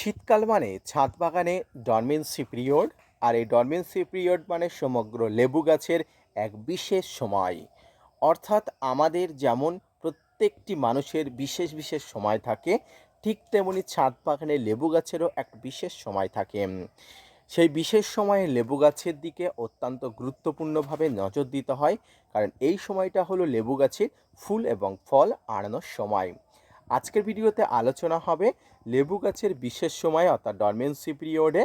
শীতকাল মানে ছাদ বাগানে ডরমেন্সি পিরিয়ড আর এই ডরমেন্সি পিরিয়ড মানে সমগ্র লেবু গাছের এক বিশেষ সময়। অর্থাৎ আমাদের যেমন প্রত্যেকটি মানুষের বিশেষ বিশেষ সময় থাকে, ঠিক তেমনি ছাদ বাগানে লেবু গাছেরও এক বিশেষ সময় থাকে। সেই বিশেষ সময়ে লেবু গাছের দিকে অত্যন্ত গুরুত্বপূর্ণভাবে নজর দিতে হয়, কারণ এই সময়টা হলো লেবু গাছের ফুল এবং ফল আনানোর সময়। আজকের ভিডিওতে আলোচনা হবে লেবু গাছের বিশেষ সময় অর্থাৎ ডরমেন্সি পিরিয়ডে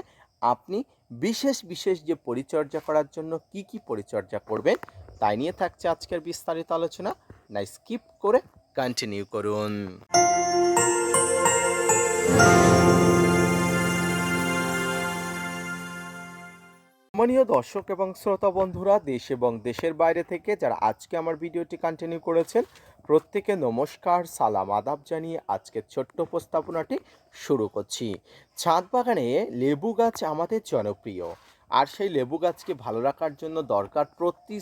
আপনি বিশেষ বিশেষ যে পরিচর্যা করার জন্য কি কি পরিচর্যা করবেন, তাই নিয়ে থাকছে আজকের বিস্তারিত আলোচনা। না স্কিপ করে কন্টিনিউ করুন। সম্মানীয় দর্শক এবং শ্রোতা বন্ধুরা, দেশ এবং দেশের বাইরে থেকে যারা আজকে আমার ভিডিওটি কন্টিনিউ করেছেন প্রত্যেকে নমস্কার, সালাম আদাব জানিয়ে আজকের ছোট্ট উপস্থাপনাটি শুরু করছি। ছাদ বাগানে লেবু গাছ আমাদের জনপ্রিয়। আর সেই লেবু গাছকে ভালো রাখার জন্য দরকার প্রতি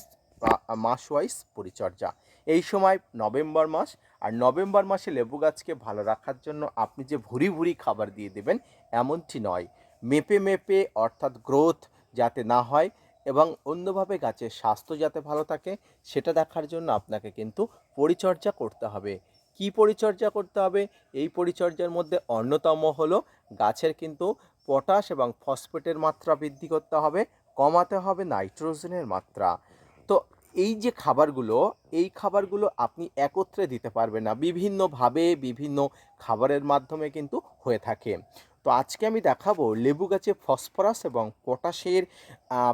মাস ওয়াইজ পরিচর্যা। এই সময় নভেম্বর মাস, আর নভেম্বর মাসে লেবু গাছকে ভালো রাখার জন্য আপনি যে ভুরি ভুরি খাবার দিয়ে দেবেন, এমনটি নয়। মেপে মেপে, অর্থাৎ গ্রোথ যাতে না হয় এবং অন্যভাবে গাছের স্বাস্থ্য যাতে ভালো থাকে, সেটা দেখার জন্য আপনাকে কিন্তু পরিচর্যা করতে হবে। কি পরিচর্যা করতে হবে? এই পরিচর্যার মধ্যে অন্যতম হলো গাছের কিন্তু পটাশ এবং ফসফেটের মাত্রা বৃদ্ধি করতে হবে, কমাতে হবে নাইট্রোজেনের মাত্রা। তো এই যে খাবারগুলো, এই খাবারগুলো আপনি একত্রে দিতে পারবেন না। বিভিন্নভাবে বিভিন্ন খাবারের মাধ্যমে কিন্তু হয়ে থাকে। তো আজকে আমি দেখাবো লেবু গাছে ফসফরাস এবং পটাশের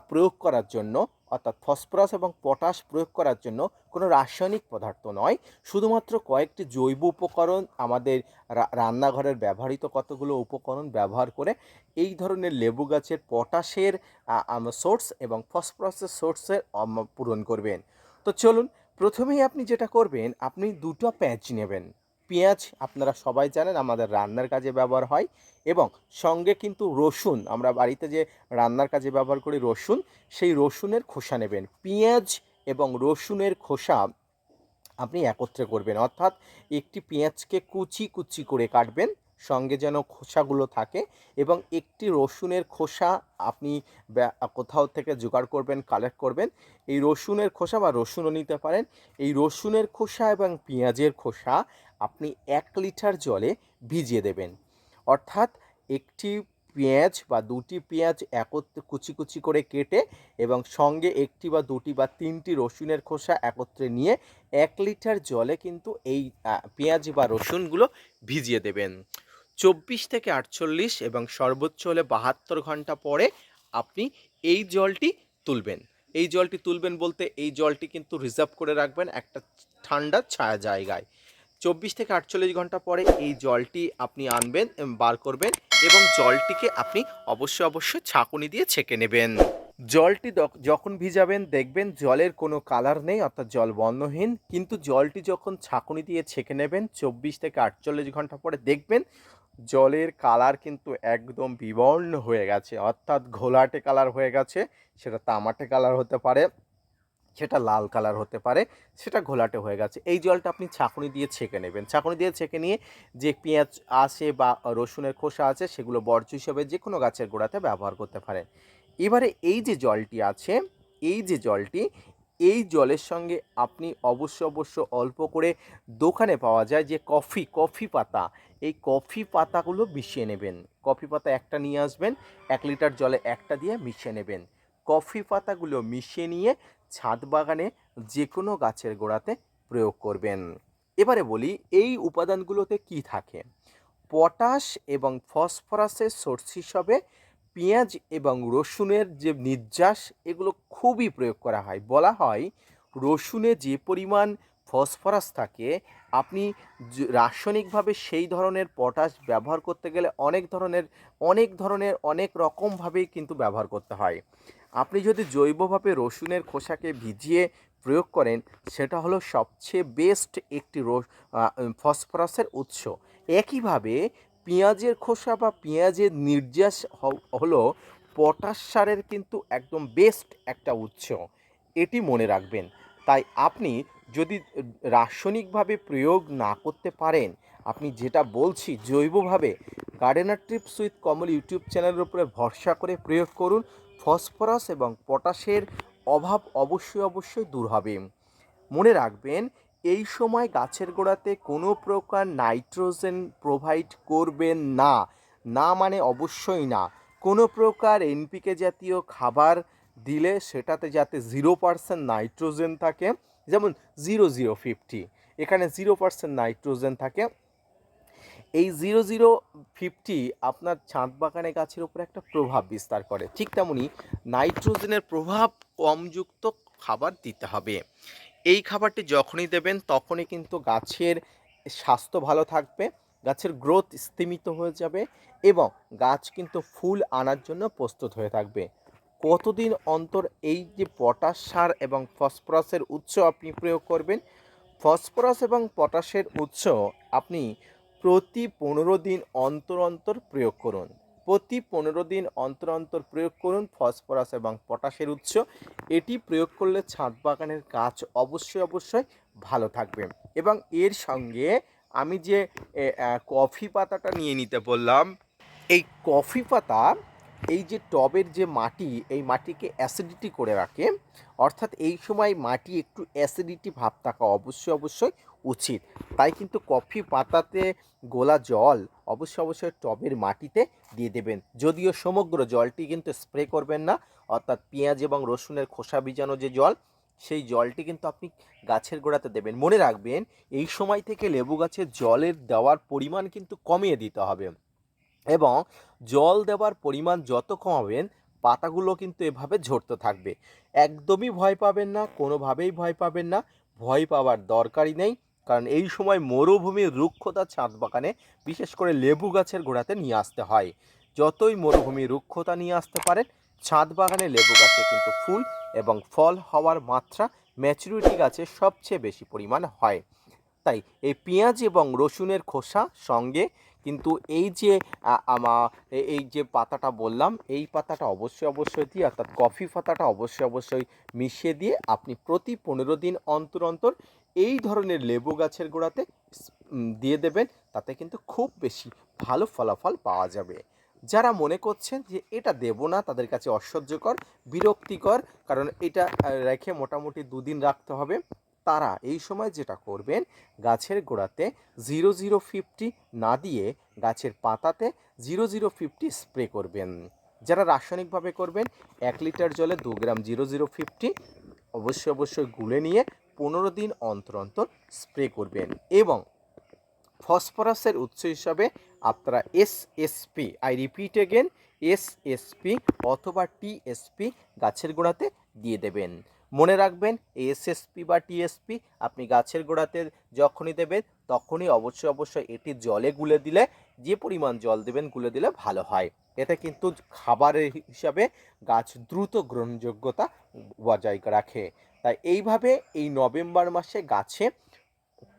প্রয়োগ করার জন্য, অর্থাৎ ফসফরাস এবং পটাশ প্রয়োগ করার জন্য কোনো রাসায়নিক পদার্থ নয়। শুধুমাত্র কয়েকটি জৈব উপকরণ, আমাদের রান্নাঘরের ব্যবহৃত কতগুলো উপকরণ ব্যবহার করে এই ধরনের লেবু গাছের পটাশের সোর্স এবং ফসফরাসের সোর্সের পূরণ করবেন। তো চলুন, প্রথমেই আপনি যেটা করবেন, আপনি দুটো প্যাঁচ নেবেন। পেঁয়াজ আপনারা সবাই জানেন আমাদের রান্নার কাজে ব্যবহার হয় এবং সঙ্গে কিন্তু রসুন, আমরা বাড়িতে যে রান্নার কাজে ব্যবহার করি রসুন, সেই রসুনের খোসা নেবেন। পেঁয়াজ এবং রসুনের খোসা আপনি একত্রে করবেন, অর্থাৎ একটি পেঁয়াজকে কুচি কুচি করে কাটবেন, সঙ্গে যেন খোসাগুলো থাকে এবং একটি রসুনের খোসা আপনি কোথাও থেকে জোগাড় করবেন কালেক্ট করবেন, এই রসুনের খোসা বা রসুনও নিতে পারেন। এই রসুনের খোসা এবং পেঁয়াজের খোসা আপনি এক লিটার জলে ভিজিয়ে দেবেন। অর্থাৎ একটি পেঁয়াজ বা দুটি পেঁয়াজ একত্রে কুচি কুচি করে কেটে এবং সঙ্গে একটি বা দুটি বা তিনটি রসুনের খোসা একত্রে নিয়ে এক লিটার জলে কিন্তু এই পেঁয়াজ বা রসুনগুলো ভিজিয়ে দেবেন। চব্বিশ থেকে আটচল্লিশ এবং সর্বোচ্চ হলে বাহাত্তর ঘণ্টা পরে আপনি এই জলটি তুলবেন। এই জলটি তুলবেন বলতে এই জলটি কিন্তু রিজার্ভ করে রাখবেন একটা ঠান্ডা ছায়া জায়গায়। চব্বিশ থেকে আটচল্লিশ ঘণ্টা পরে এই জলটি আপনি আনবেন বার করবেন এবং জলটিকে আপনি অবশ্যই অবশ্যই ছাঁকুনি দিয়ে ছেঁকে নেবেন। জলটি যখন ভিজাবেন দেখবেন জলের কোনো কালার নেই, অর্থাৎ জল বর্ণহীন কিন্তু জলটি যখন ছাঁকুনি দিয়ে ছেঁকে নেবেন চব্বিশ থেকে আটচল্লিশ ঘণ্টা পরে দেখবেন জলের কালার কিন্তু একদম বিবর্ণ হয়ে গেছে, অর্থাৎ ঘোলাটে কালার হয়ে গেছে, সেটা তামাটে কালার হতে পারে। সেটা লাল কালার হতে পারে, সেটা ঘোলাটে হয়ে গেছে। এই জলটা আপনি ছাঁকুনি দিয়ে ছেঁকে নেবেন। ছাঁকুনি দিয়ে ছেঁকে নিয়ে যে পেঁয়াজ আছে বা রসুনের খোসা আছে, সেগুলো বর্জ্য হিসেবে যে কোনো গাছের গোড়াতে ব্যবহার করতে পারেন। এবারে এই যে জলটি আছে, এই যে জলটি, এই জলের সঙ্গে আপনি অবশ্য অবশ্য অল্প করে দোকানে পাওয়া যায় যে কফি কফি পাতা। এই কফি পাতাগুলো মিশিয়ে নেবেন। কফি পাতা একটা নিয়ে আসবেন, এক লিটার জলে একটা দিয়ে মিশিয়ে নেবেন। কফি পাতাগুলো মিশিয়ে নিয়ে ছাদ বাগানে যে কোনো গাছের গোড়াতে প্রয়োগ করবেন। এবারে বলি, এই উপাদানগুলোতে কি থাকে? পটাশ এবং ফসফরাসের সোর্স হিসাবে পেঁয়াজ এবং রসুনের যে নির্যাস, এগুলো খুবই প্রয়োগ করা হয়। বলা হয়, রসুনে যে পরিমাণ ফসফরাস থাকে, আপনি রাসায়নিকভাবে সেই ধরনের পটাশ ব্যবহার করতে গেলে অনেক ধরনের অনেক ধরনের, অনেক রকমভাবেই কিন্তু ব্যবহার করতে হয়। আপনি যদি জৈবভাবে রসুনের খোসাকে ভিজিয়ে প্রয়োগ করেন, সেটা হলো সবচেয়ে বেস্ট একটি রস ফসফরাসের উৎস। একইভাবে পেঁয়াজের খোসা বা পেঁয়াজের নির্যাস হলো পটাশ সারের কিন্তু একদম বেস্ট একটা উৎস। এটি মনে রাখবেন। তাই আপনি যদি রাসায়নিকভাবে প্রয়োগ না করতে পারেন, আপনি যেটা বলছি জৈবভাবে gardener trips with Kamal YouTube চ্যানেলের উপরে ভরসা করে প্রয়োগ করুন ফসফরাস এবং পটাশের অভাব অবশ্যই অবশ্যই দূর হবে। মনে রাখবেন, এই সময় গাছের গোড়াতে কোনো প্রকার নাইট্রোজেন প্রোভাইড করবেন না। না মানে অবশ্যই না। কোনো প্রকার এনপিকে জাতীয় খাবার দিলে সেটাতে যাতে জিরো পার্সেন্ট নাইট্রোজেন থাকে, যেমন জিরো জিরো ফিফটি এখানে জিরো পার্সেন্ট নাইট্রোজেন থাকে। এই জিরো জিরো ফিফটি আপনার ছাদ বাগানে গাছের উপর একটা প্রভাব বিস্তার করে। ঠিক তেমনই নাইট্রোজেনের প্রভাব কমযুক্ত খাবার দিতে হবে। এই খাবারটি যখনই দেবেন তখনই কিন্তু গাছের স্বাস্থ্য ভালো থাকবে, গাছের গ্রোথ স্তিমিত হয়ে যাবে এবং গাছ কিন্তু ফুল আনার জন্য প্রস্তুত হয়ে থাকবে। কতদিন অন্তর এই যে পটাশ সার এবং ফসফরাসের উৎস আপনি প্রয়োগ করবেন, ফসফরাস এবং পটাশের উৎস আপনি প্রতি পনেরো দিন অন্তর অন্তর প্রয়োগ করুন। প্রতি পনেরো দিন অন্তর অন্তর প্রয়োগ করুন ফসফরাস এবং পটাশের উৎস। এটি প্রয়োগ করলে ছাদ বাগানের গাছ অবশ্যই অবশ্যই ভালো থাকবে। এবং এর সঙ্গে আমি যে কফি পাতাটা নিয়ে নিতে বললাম, এই কফি পাতা এই যে টবের যে মাটি, এই মাটিকে অ্যাসিডিটি করে রাখে, অর্থাৎ এই সময় মাটি একটু অ্যাসিডিটি ভাব থাকা অবশ্যই অবশ্যই উচিত। তাই কিন্তু কফি পাতাতে গোলা জল অবশ্যই অবশ্যই টবের মাটিতে দিয়ে দেবেন। যদিও সমগ্র জলটি কিন্তু স্প্রে করবেন না, অর্থাৎ পেঁয়াজ এবং রসুনের খোসা বীজানো যে জল, সেই জলটি কিন্তু আপনি গাছের গোড়াতে দেবেন। মনে রাখবেন, এই সময় থেকে লেবু গাছে জলের দেওয়ার পরিমাণ কিন্তু কমিয়ে দিতে হবে। এবং জল দেওয়ার পরিমাণ যত কমাবেন, পাতাগুলো কিন্তু এভাবে ঝরতে থাকবে। একদমই ভয় পাবেন না, কোনোভাবেই ভয় পাবেন না। ভয় পাওয়ার দরকারই নেই, কারণ এই সময় মরুভূমির রুক্ষতা ছাদ বাগানে, বিশেষ করে লেবু গাছের গোড়াতে নিয়ে আসতে হয়। যতই মরুভূমি রুক্ষতা নিয়ে আসতে পারেন, ছাদ বাগানে লেবু গাছে কিন্তু ফুল এবং ফল হওয়ার মাত্রা ম্যাচুরিটি গাছে সবচেয়ে বেশি পরিমাণ হয়। তাই এই পেঁয়াজ এবং রসুনের খোসা সঙ্গে কিন্তু এই যে, আ- আমা এই যে পাতাটা বললাম, এই পাতাটা অবশ্যই অবশ্যই দিয়ে, অর্থাৎ কফি পাতাটা অবশ্যই অবশ্যই মিশিয়ে দিয়ে আপনি প্রতি পনেরো দিন অন্তর অন্তর এই ধরনের লেবু গাছের গোড়াতে দিয়ে দেবেন, তাতে কিন্তু খুব বেশি ভালো ফলাফল পাওয়া যাবে। যারা মনে করছেন যে এটা দেব না, তাদের কাছে অসহ্যকর, বিরক্তিকর, কারণ এটা রেখে মোটামুটি দুদিন রাখতে হবে। তারা এই সময় যেটা করবেন, গাছের গোড়াতে জিরো জিরো ফিফটি না দিয়ে গাছের পাতাতে জিরো জিরো ফিফটি স্প্রে করবেন। যারা রাসায়নিকভাবে করবেন, এক লিটার জলে দু গ্রাম জিরো জিরো ফিফটি অবশ্যই অবশ্যই গুলে নিয়ে পনেরো দিন অন্তর অন্তর স্প্রে করবেন এবং ফসফরাসের উৎস হিসাবে আপনারা S SP I repeat again S SP অথবা টিএসপি গাছের গোড়াতে দিয়ে দেবেন। মনে রাখবেন এসএসপি বা টিএসপি আপনি গাছের গোড়াতে যখনই দেবেন, তখনই অবশ্যই অবশ্যই এটি জলে গুলে দিলে, যে পরিমাণ জল দেবেন গুলে দিলে ভালো হয়। এতে কিন্তু খাবারের হিসাবে গাছ দ্রুত গ্রহণযোগ্যতা বজায় রাখে। তাই এইভাবে এই নভেম্বর মাসে গাছে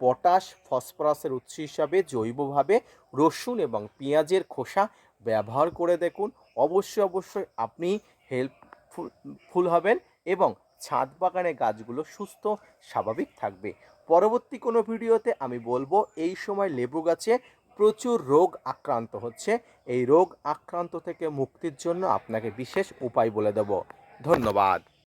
পটাশ, ফসফরাসের উৎস হিসাবে জৈবভাবে রসুন এবং পেঁয়াজের খোসা ব্যবহার করে দেখুন। অবশ্যই অবশ্যই আপনি হেল্পফুল, ফুল হবেন এবং ছাদ বাগানে গাছগুলো সুস্থ, স্বাভাবিক থাকবে। পরবর্তী কোনো ভিডিওতে আমি বলব, এই সময় লেবু গাছে প্রচুর রোগ আক্রান্ত হচ্ছে। এই রোগ আক্রান্ত থেকে মুক্তির জন্য আপনাকে বিশেষ উপায় বলে দেব। ধন্যবাদ।